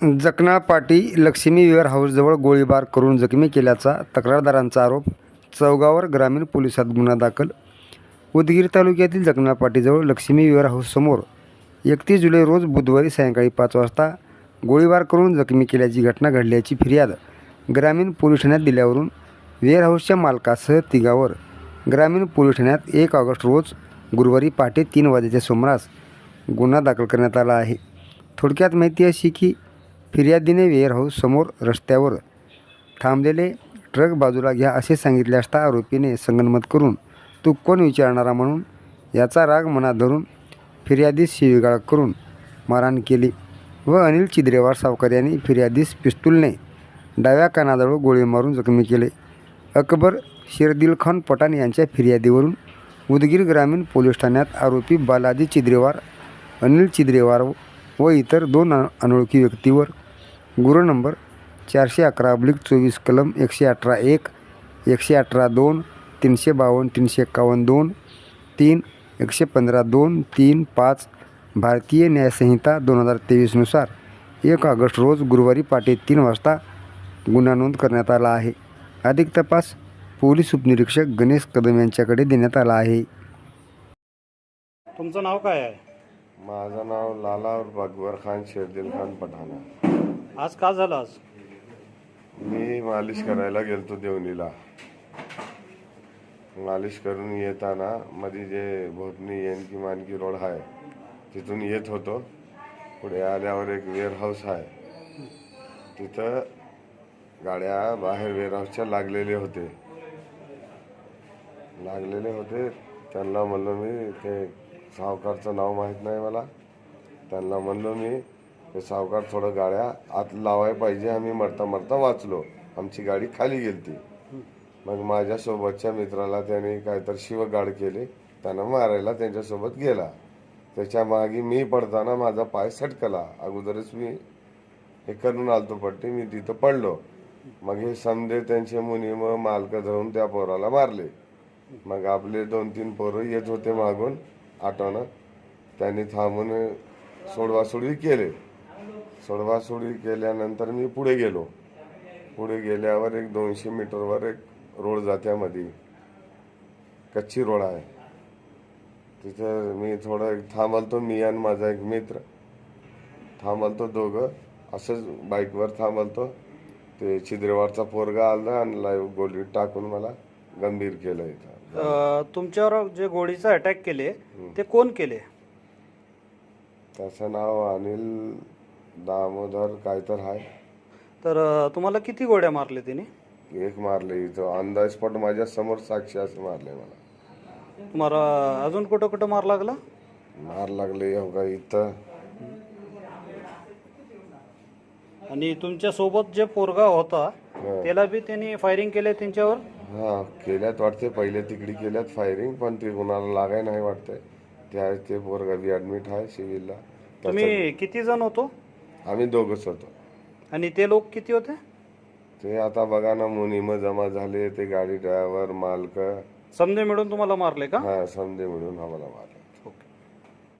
जकणापाटी Lakshmi wear हाऊसजवळ गोळीबार करून जखमी केल्याचा तक्रारदारांचा आरोप चौगावर ग्रामीण पोलिसात गुन्हा दाखल. उदगीर तालुक्यातील जकणापाटीजवळ लक्ष्मी वेअर हाऊससमोर एकतीस जुलै रोज बुधवारी सायंकाळी पाच वाजता गोळीबार करून जखमी केल्याची घटना घडल्याची फिर्याद ग्रामीण पोलीस ठाण्यात दिल्यावरून वेअरहाऊसच्या मालकासह तिघावर ग्रामीण पोलीस ठाण्यात एक ऑगस्ट रोज गुरुवारी पहाटे तीन वाजेच्या सुमारास गुन्हा दाखल करण्यात आला आहे. थोडक्यात माहिती अशी की फिर्यादीने वेअरहाऊस समोर रस्त्यावर थांबलेले ट्रक बाजूला घ्या असे सांगितले असता आरोपीने संगनमत करून तू कोण विचारणारा म्हणून? याचा राग मनात धरून फिर्यादीस शिवीगाळ करून मारहाण केली व अनिल चिद्रेवार सावकार यांनी फिर्यादीस पिस्तूलने डाव्या कानाजवळ गोळी मारून जखमी केले. अकबर शिरदिल खान पठाण यांच्या फिर्यादीवरून उदगीर ग्रामीण पोलीस ठाण्यात आरोपी बालाजी चिद्रेवार अनिल चिद्रेवार व इतर दोन अनोळखी व्यक्तीवर गुन्हा नंबर चारशे अकरा अब्लिक चोवीस कलम एकशे अठरा एक एकशे अठरा दोन तीनशे बावन्न तीनशे एकावन्न दोन तीन एकशे पंधरा दोन तीन पाच भारतीय न्यायसंहिता दोन हजार तेवीसनुसार एक ऑगस्ट रोज गुरुवारी पहाटे तीन वाजता गुन्हा नोंद करण्यात आला आहे. अधिक तपास पोलीस उपनिरीक्षक गणेश कदम यांच्याकडे देण्यात आला आहे. तुमचं नाव काय आहे? माझं नाव लाला अकबर खान शेरदिल खान पठाणा आज का झालं आज? मी मालिश करायला गेलतो देवणीला. मालिश करून येताना मध्ये जे भोपणी येनकी मानकी रोड आहे तिथून येत होतो. पुढे आल्यावर एक वेअर हाऊस आहे तिथं गाड्या बाहेर वेअर हाऊसच्या लागलेले होते. लागलेले होते. त्यांना म्हणलो मी ते सावकारचं नाव माहीत नाही मला. त्यांना म्हणलो मी ते सावकार थोडं गाड्या आत लावाय पाहिजे. आम्ही मरता मरता वाचलो. आमची गाडी खाली गेलती. मग माझ्यासोबतच्या मित्राला त्याने काहीतरी शिवगाड केले. त्यांना मारायला त्यांच्यासोबत गेला. त्याच्यामागे मी पडताना माझा पाय सटकला. अगोदरच मी हे करून आलतो पट्टी. मी तिथं पडलो. मग हे समजे त्यांचे मुनी मग मालक धरून त्या पोराला मारले. मग आपले दोन तीन पोरं येत होते मागून. आठवणं. त्यांनी थांबून सोडवासोडवी केले. सोडवासोडवी केल्यानंतर मी पुढे गेलो. पुढे गेल्यावर एक दोनशे मीटरवर एक रोड जात्यामध्ये कच्ची रोड आहे. तिथं मी थोडं एक थांबलतो मी आणि माझा एक मित्र. थांबलतो दोघं. असंच बाईकवर थांबलतो. ते छिद्रेवारचा पोरगा आला आणि लाईव्ह गोली टाकून मला गंभीर केलं इथं. अ, तुमच्यावर जे गोळीचा अटॅक केले ते कोण केले? त्याचं नाव अनिल दामोदर काय तर आहे तर अ, तुम्हाला किती गोळ्या मारले तिने? एक मारले इथं ऑन द स्पॉट माझ्यासमोर साक्षी असं मारले मला. तुम्हाला अजून कुठं कुठं मार लागला? मार लागले हो का इथं. आणि तुमच्यासोबत जे पोरगा होता त्याला बी त्यांनी फायरिंग केले त्यांच्यावर? हा केल्यात वाटते पहिले तिकडी केल्यात फायरिंग पण ते कुणाला लागाय नाही वाटते त्या ते पोरगा बी ऍडमिट आहे सिव्हिलला. तुम्ही किती जण होतो? आम्ही दोघच होतो. आणि ते लोक किती होते? ते आता बघा ना मुनिम जमा झाले ते गाडी ड्रायव्हर मालक. समजे मिळून तुम्हाला मारले का? हा समजे मिळून आम्हाला मारले.